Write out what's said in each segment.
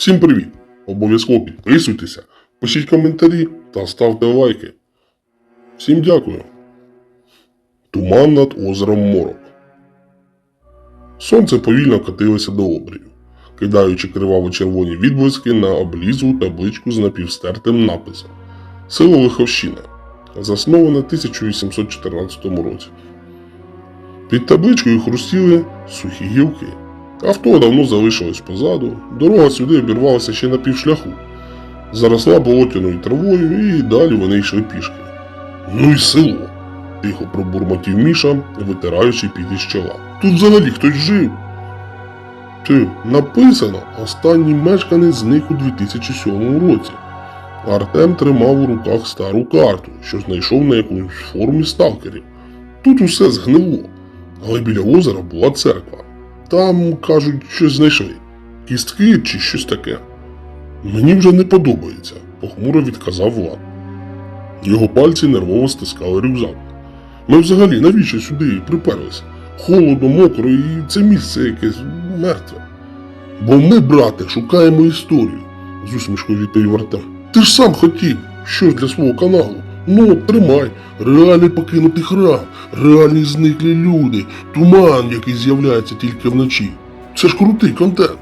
Всім привіт! Обов'язково підписуйтеся, пишіть коментарі та ставте лайки. Всім дякую. Туман над озером Морок. Сонце повільно катилося до обрію, кидаючи криваво-червоні відблиски на облізу табличку з напівстертим написом Село Лиховщина, засноване в 1814 році. Під табличкою хрустіли сухі гілки. Авто давно залишилось позаду, дорога сюди обірвалася ще на півшляху. Заросла болотяною травою і далі вони йшли пішки. Ну і село, тихо пробурмотів Міша, витираючи під із чола. Тут взагалі хтось жив. Ти, написано, останній мешканець зник у 2007 році. Артем тримав у руках стару карту, що знайшов на якомусь форумі сталкерів. Тут усе згнило, але біля озера була церква. Там, кажуть, щось знайшли. Кістки чи щось таке. Мені вже не подобається, похмуро відказав Влад. Його пальці нервово стискали рюкзак. Ми взагалі навіщо сюди приперлися? Холодно, мокро і це місце якесь мертве. Бо ми, брате, шукаємо історію, з усмішкою відповів Артем. Ти ж сам хотів щось для свого каналу. Ну, тримай, реальний покинутий храм, реальні зниклі люди, туман, який з'являється тільки вночі. Це ж крутий контент.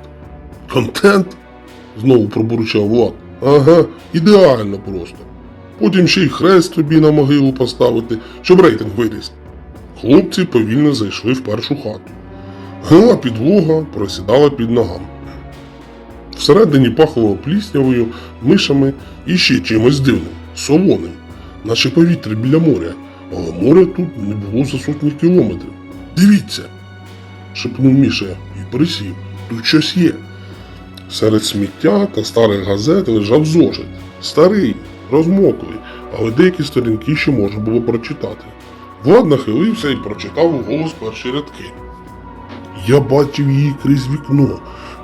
Контент? знову пробурчав Влад. Ага, ідеально просто. Потім ще й хрест тобі на могилу поставити, щоб рейтинг виріс. Хлопці повільно зайшли в першу хату. Гнила підлога просідала під ногами. Всередині пахло пліснявою, мишами і ще чимось дивним, солоним, наче повітря біля моря, але моря тут не було за сотні кілометрів. Дивіться, шепнув Міша і присів. Тут щось є. Серед сміття та старих газет лежав зошит. Старий, розмоклий, але деякі сторінки ще можна було прочитати. Влад нахилився і прочитав уголос перші рядки. Я бачив її крізь вікно.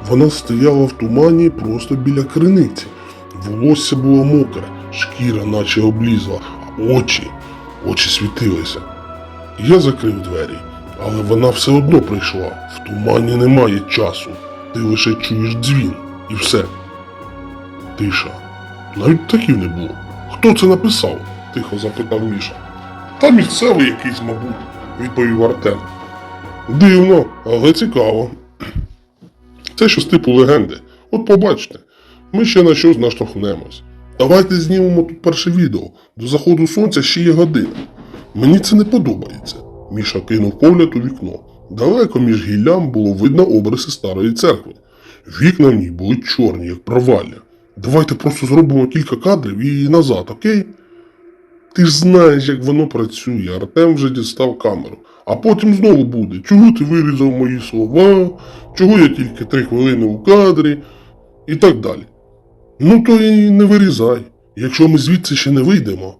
Вона стояла в тумані просто біля криниці. Волосся було мокре, шкіра наче облізла, а очі, очі світилися. Я закрив двері, але вона все одно прийшла. В тумані немає часу. Ти лише чуєш дзвін і все. Тиша. Навіть птахів не було. Хто це написав? тихо запитав Міша. Та місцевий якийсь, мабуть, відповів Артем. Дивно, але цікаво. Це щось типу легенди. От побачите, ми ще на щось наштовхнемось. Давайте знімемо тут перше відео. До заходу сонця ще є година. Мені це не подобається. Міша кинув погляд у вікно. Далеко між гіллям було видно обриси старої церкви. Вікна в ній були чорні, як провалля. Давайте просто зробимо кілька кадрів і назад, окей? Ти ж знаєш, як воно працює. Артем вже дістав камеру. А потім знову буде. Чого ти вирізав мої слова? Чого я тільки три хвилини у кадрі? І так далі. Ну то і не вирізай. Якщо ми звідси ще не вийдемо.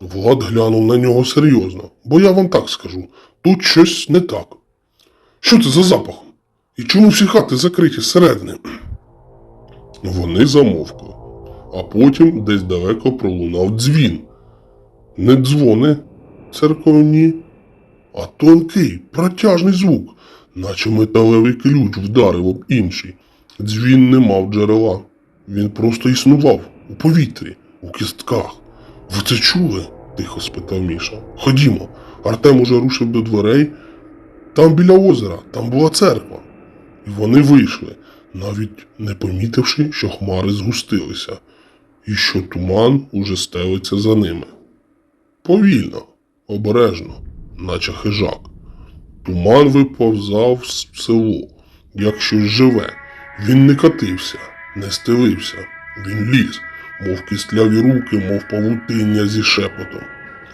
Влад глянув на нього серйозно, бо я вам так скажу, тут щось не так. Що це за запах? І чому всі хати закриті зсередини? Вони замовкли, а потім десь далеко пролунав дзвін. Не дзвони церковні, а тонкий, протяжний звук, наче металевий ключ вдарив об інший. Дзвін не мав джерела. Він просто існував у повітрі, у кістках. Ви це чули? тихо спитав Міша. Ходімо. Артем уже рушив до дверей. Там біля озера, там була церква. І вони вийшли, навіть не помітивши, що хмари згустилися, і що туман уже стелиться за ними. Повільно, обережно, наче хижак. Туман виповзав в село, як щось живе. Він не катився, не стелився. Він ліз, мов кістляві руки, мов павутиння зі шепотом.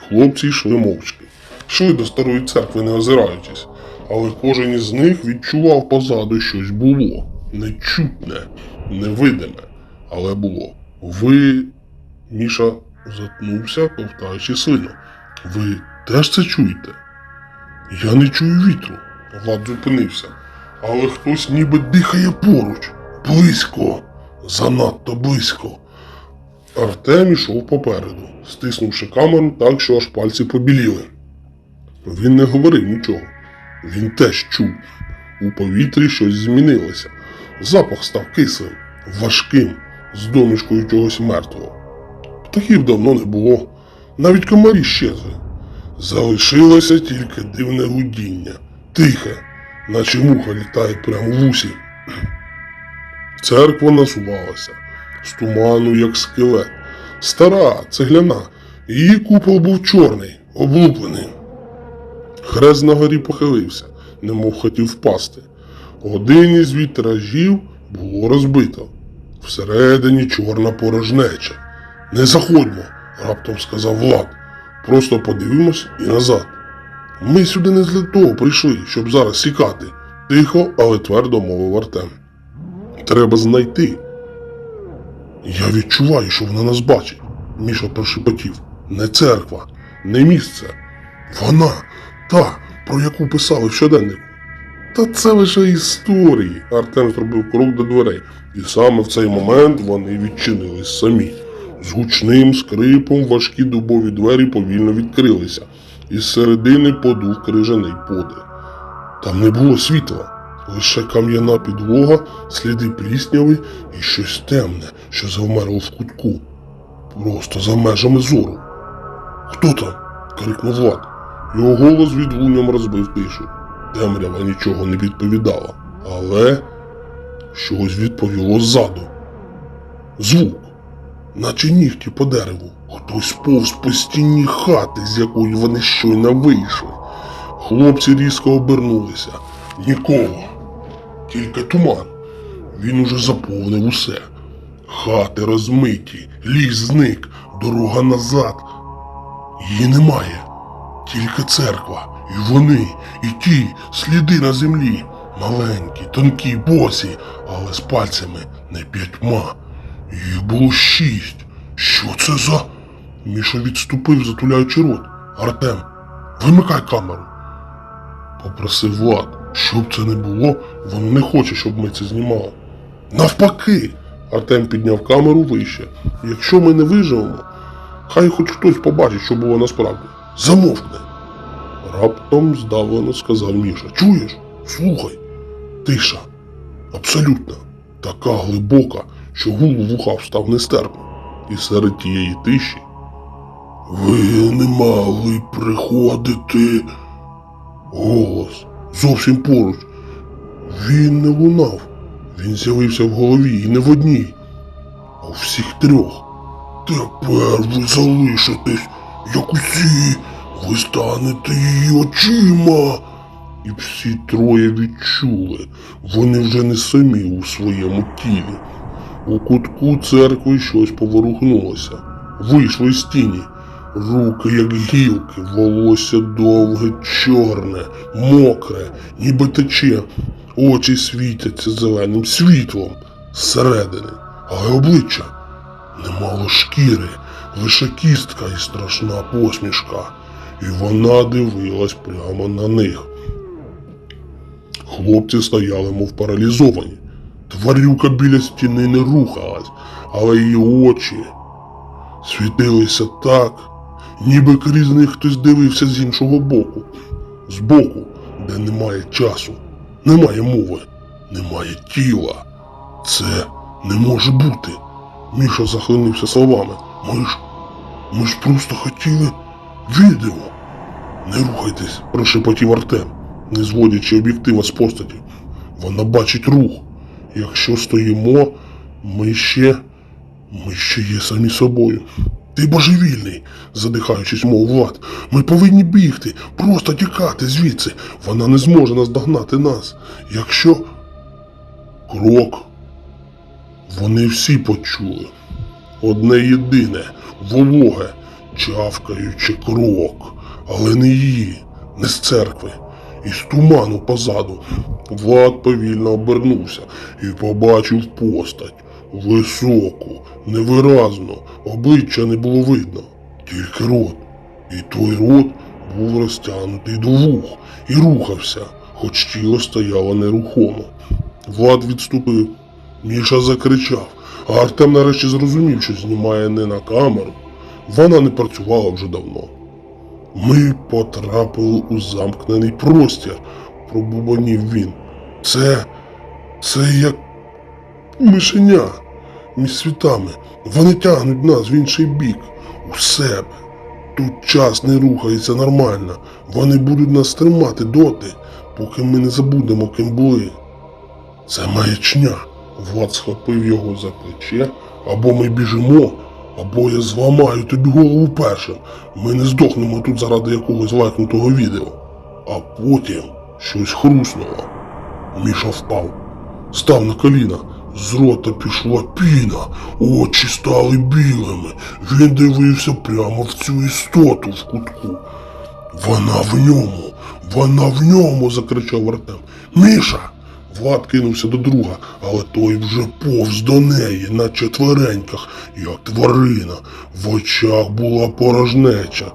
Хлопці йшли мовчки, йшли до старої церкви, не озираючись, але кожен із них відчував позаду щось було. Нечутне, невидиме, але було. Ви. Міша затнувся, ковтаючи слину. Ви теж це чуєте? Я не чую вітру. Влад зупинився. Але хтось ніби дихає поруч. Близько. Занадто близько. Артем ішов попереду, стиснувши камеру так, що аж пальці побіліли. Він не говорив нічого. Він теж чув. У повітрі щось змінилося. Запах став кислим. важким, з домішкою чогось мертвого. Птахів давно не було, навіть комарі щезли. Залишилося тільки дивне гудіння, тихе, наче муха літає прямо в усі. Церква насувалася, з туману, як скелет. Стара, цегляна, її купол був чорний, облуплений. Хрест на горі похилився, немов хотів впасти. Один із вітражів було розбито. Всередині чорна порожнеча. Не заходьмо, раптом сказав Влад. Просто подивимось і назад. Ми сюди не з того прийшли, щоб зараз сікати. Тихо, але твердо мовив Артем. Треба знайти. Я відчуваю, що вона нас бачить, Міша прошепотів. Не церква, не місце. Вона, та, про яку писали в щоденнику. Та це лише історії. Артем зробив крок до дверей, і саме в цей момент вони відчинились самі. З гучним скрипом важкі дубові двері повільно відкрилися, і з середини подув крижаний подих. Там не було світла, лише кам'яна підлога, сліди плісняви і щось темне, що завмерло в кутку. Просто за межами зору. Хто там? крикнув Влад. Його голос відлунням розбив тишу. Темрява нічого не відповідала, але щось відповіло ззаду. Звук, наче нігті по дереву. Хтось повз по стіні хати, з якої вони щойно вийшли. Хлопці різко обернулися. Нікого. Тільки туман. Він уже заповнив усе. Хати розмиті, ліс зник, дорога назад. Її немає. Тільки церква, і вони, і ті сліди на землі. Маленькі, тонкі, босі, але з пальцями не п'ятьма. Їх було шість. Що це за. Міша відступив, затуляючи рот. Артем, вимикай камеру. Попросив Влад. Щоб це не було, воно не хоче, щоб ми це знімали. Навпаки. Артем підняв камеру вище. Якщо ми не виживемо, хай хоч хтось побачить, що було насправді. Замовкни. Раптом здавлено сказав Міша. Чуєш? Слухай. Тиша. Абсолютна. Така глибока, що гул в вухах став нестерпним. І серед тієї тиші. Ви не мали приходити. Голос зовсім поруч. Він не лунав. Він з'явився в голові і не в одній, а у всіх трьох. Тепер ви залишитесь, як усі, ви станете її очима. І всі троє відчули, вони вже не самі у своєму тілі. У кутку церкви щось поворухнулося. Вийшло із тіні. Руки, як гілки, волосся довге, чорне, мокре, ніби тече. Очі світяться зеленим світлом зсередини, але обличчя не мало шкіри, лише кістка і страшна посмішка. І вона дивилась прямо на них. Хлопці стояли, мов паралізовані. Тварюка біля стіни не рухалась, але її очі світилися так, ніби крізь них хтось дивився з іншого боку, з боку, де немає часу, немає мови, немає тіла. Це не може бути. Міша захлинився словами. Ми ж. Ми ж просто хотіли відео. Не рухайтесь, прошепотів Артем, не зводячи об'єктива з постаті. Вона бачить рух. Якщо стоїмо, ми ще. Ми ще є самі собою. Ти божевільний, задихаючись, мов Влад. Ми повинні бігти, просто тікати звідси. Вона не зможе наздогнати нас. Якщо. Крок. Вони всі почули. Одне єдине, вологе, чавкаючи крок, але не її, не з церкви. Із туману позаду Влад повільно обернувся і побачив постать. Високу, невиразну, обличчя не було видно, тільки рот. І той рот був розтягнутий до вух і рухався, хоч тіло стояло нерухомо. Влад відступив. Міша закричав, а Артем нарешті зрозумів, що знімає не на камеру. Вона не працювала вже давно. Ми потрапили у замкнений простір, пробубонів він. Це. це як мишеня. між світами. Вони тягнуть нас в інший бік, у себе. Тут час не рухається нормально. Вони будуть нас тримати доти, поки ми не забудемо, ким були. Це маячня. Влад схопив його за плече, або ми біжимо, або я зламаю тобі голову першим. Ми не здохнемо тут заради якогось лайкнутого відео. А потім щось хруснуло. Міша впав, став на коліна. З рота пішла піна, очі стали білими. Він дивився прямо в цю істоту в кутку. Вона в ньому, вона в ньому, закричав Артем. Міша! Влад кинувся до друга, але той вже повз до неї на четвереньках, як тварина. В очах була порожнеча.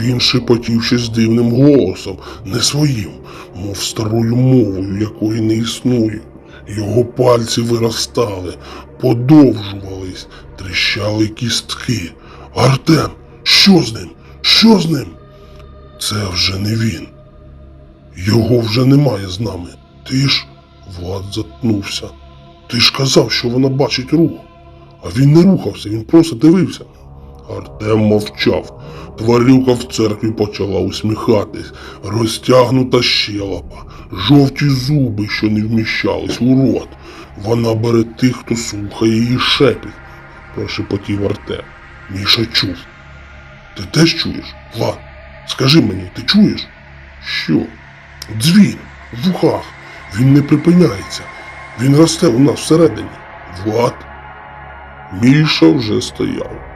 Він шепотів щось дивним голосом, не своїм, мов старою мовою, якої не існує. Його пальці виростали, подовжувались, тріщали кістки. Артем, що з ним? Що з ним? Це вже не він. Його вже немає з нами. Ти ж. Влад затнувся. Ти ж казав, що вона бачить рух. А він не рухався, він просто дивився. Артем мовчав. Тварюка в церкві почала усміхатись, розтягнута щелепа, жовті зуби, що не вміщались у рот. Вона бере тих, хто слухає її шепіт, прошепотів Артем. Міша чув. Ти теж чуєш? Влад, скажи мені, ти чуєш? Що? Дзвін в вухах. Він не припиняється. Він росте у нас всередині. Влад. Міша вже стояв.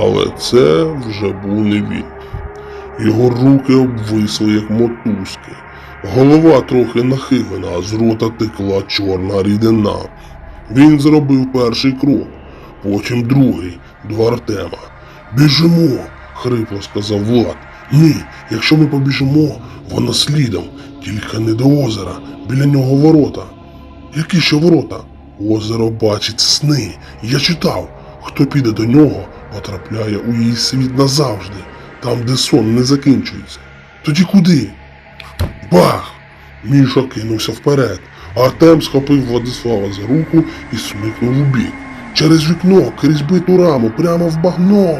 Але це вже був не він. Його руки обвисли, як мотузки. Голова трохи нахилена, а з рота текла чорна рідина. Він зробив перший крок, потім другий до Артема. Біжимо, хрипло сказав Влад. Ні, якщо ми побіжимо, вона слідом, тільки не до озера, біля нього ворота. Які ще ворота? Озеро бачить сни. Я читав, хто піде до нього, потрапляє у її світ назавжди, там, де сон не закінчується. Тоді куди? Бах! Міша кинувся вперед. Артем схопив Владислава за руку і смикнув у бік. Через вікно, крізь биту раму, прямо в багно.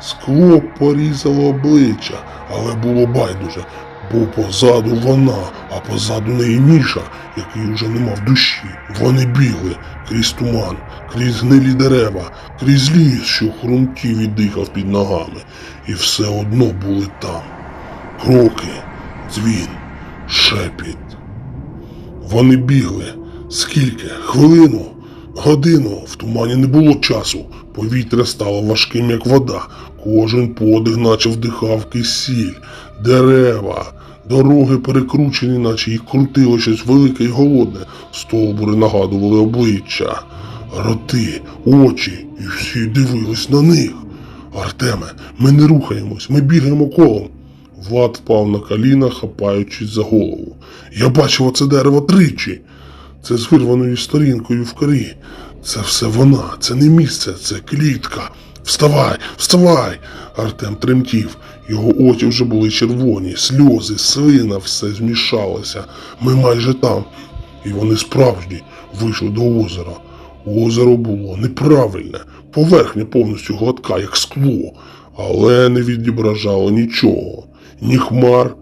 Скло порізало обличчя, але було байдуже, бо позаду вона, а позаду неї Міша, який уже не мав душі. Вони бігли крізь туман, крізь гнилі дерева, крізь ліс, що хрумтів і дихав під ногами, і все одно були там. Кроки, дзвін, шепіт. Вони бігли. Скільки? Хвилину? Годину. В тумані не було часу. Повітря стало важким, як вода. Кожен подих, наче вдихав кисіль, дерева, дороги перекручені, наче їх крутило щось велике і голодне. Стовбури нагадували обличчя, роти, очі, і всі дивились на них. Артеме, ми не рухаємось, ми бігаємо колом. Влад впав на коліна, хапаючись за голову. Я бачив оце дерево тричі. Це з вирваною сторінкою в корі. Це все вона, це не місце, це клітка. Вставай, вставай! Артем тремтів. Його очі вже були червоні, сльози, слина, все змішалося. Ми майже там. І вони справжні вийшли до озера. Озеро було неправильне, поверхня повністю гладка, як скло, але не відображало нічого. Ні хмар,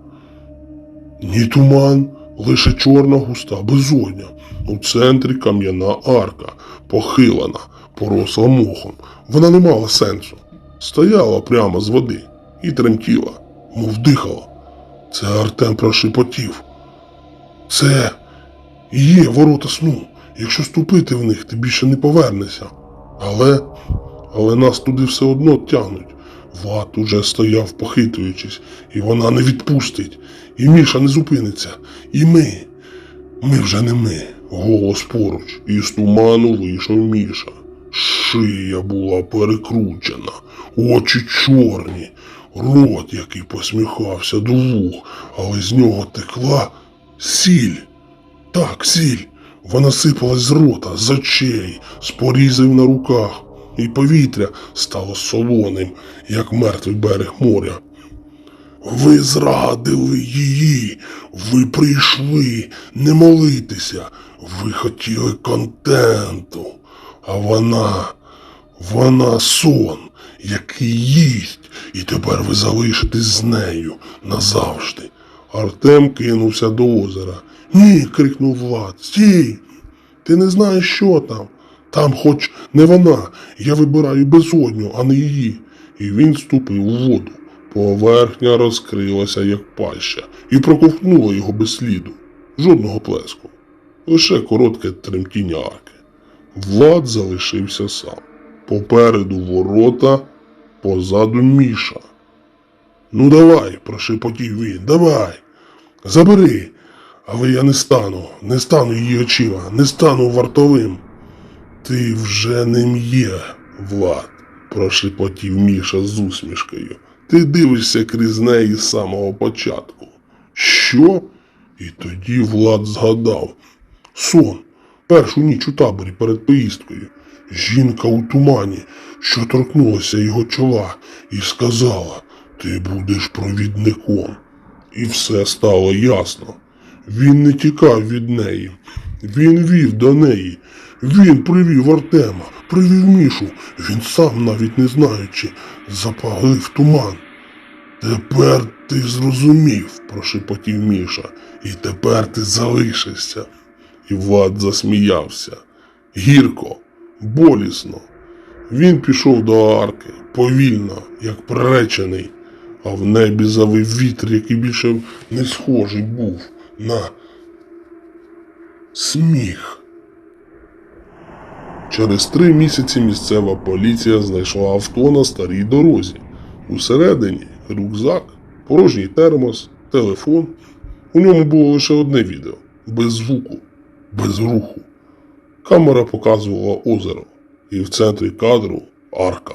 ні туман, лише чорна густа безодня. У центрі кам'яна арка, похилена, поросла мохом. Вона не мала сенсу. Стояла прямо з води і тремтіла, мов дихала. Це Артем прошепотів. Це є ворота сну. Якщо ступити в них, ти більше не повернешся. Але, але нас туди все одно тягнуть. Влад уже стояв, похитуючись, і вона не відпустить. І Міша не зупиниться. І ми. Ми вже не ми. Голос поруч. І з туману вийшов Міша. Шия була перекручена, очі чорні, рот, який посміхався до вух, але з нього текла сіль. Так, сіль. Вона сипалась з рота, з очей, з порізів на руках, і повітря стало солоним, як мертвий берег моря. Ви зрадили її, ви прийшли не молитися, ви хотіли контенту. А вона, вона сон, який їсть, і тепер ви залишитесь з нею назавжди. Артем кинувся до озера. Ні, крикнув Влад. Стій! Ти не знаєш, що там. Там хоч не вона. Я вибираю безодню, а не її. І він ступив у воду. Поверхня розкрилася, як паща, і проковтнула його без сліду. Жодного плеску. Лише коротке тремтіння. Влад залишився сам. Попереду ворота, позаду Міша. Ну давай, прошепотів він, давай. Забери. Але я не стану, не стану її очима, не стану вартовим. Ти вже ним є, Влад, прошепотів Міша з усмішкою. Ти дивишся крізь неї з самого початку. Що? І тоді Влад згадав. Сон, першу ніч у таборі перед поїздкою. Жінка у тумані, що торкнулася його чола, і сказала: Ти будеш провідником. І все стало ясно. Він не тікав від неї. Він вів до неї. Він привів Артема, привів Мішу. Він сам, навіть не знаючи, запалив туман. Тепер ти зрозумів, прошепотів Міша, і тепер ти залишишся. І Влад засміявся. Гірко, болісно. Він пішов до арки, повільно, як приречений, а в небі завив вітер, який більше не схожий був на сміх. Через три місяці місцева поліція знайшла авто на старій дорозі. Усередині рюкзак, порожній термос, телефон. У ньому було лише одне відео без звуку, без руху. Камера показувала озеро, і в центрі кадру арка.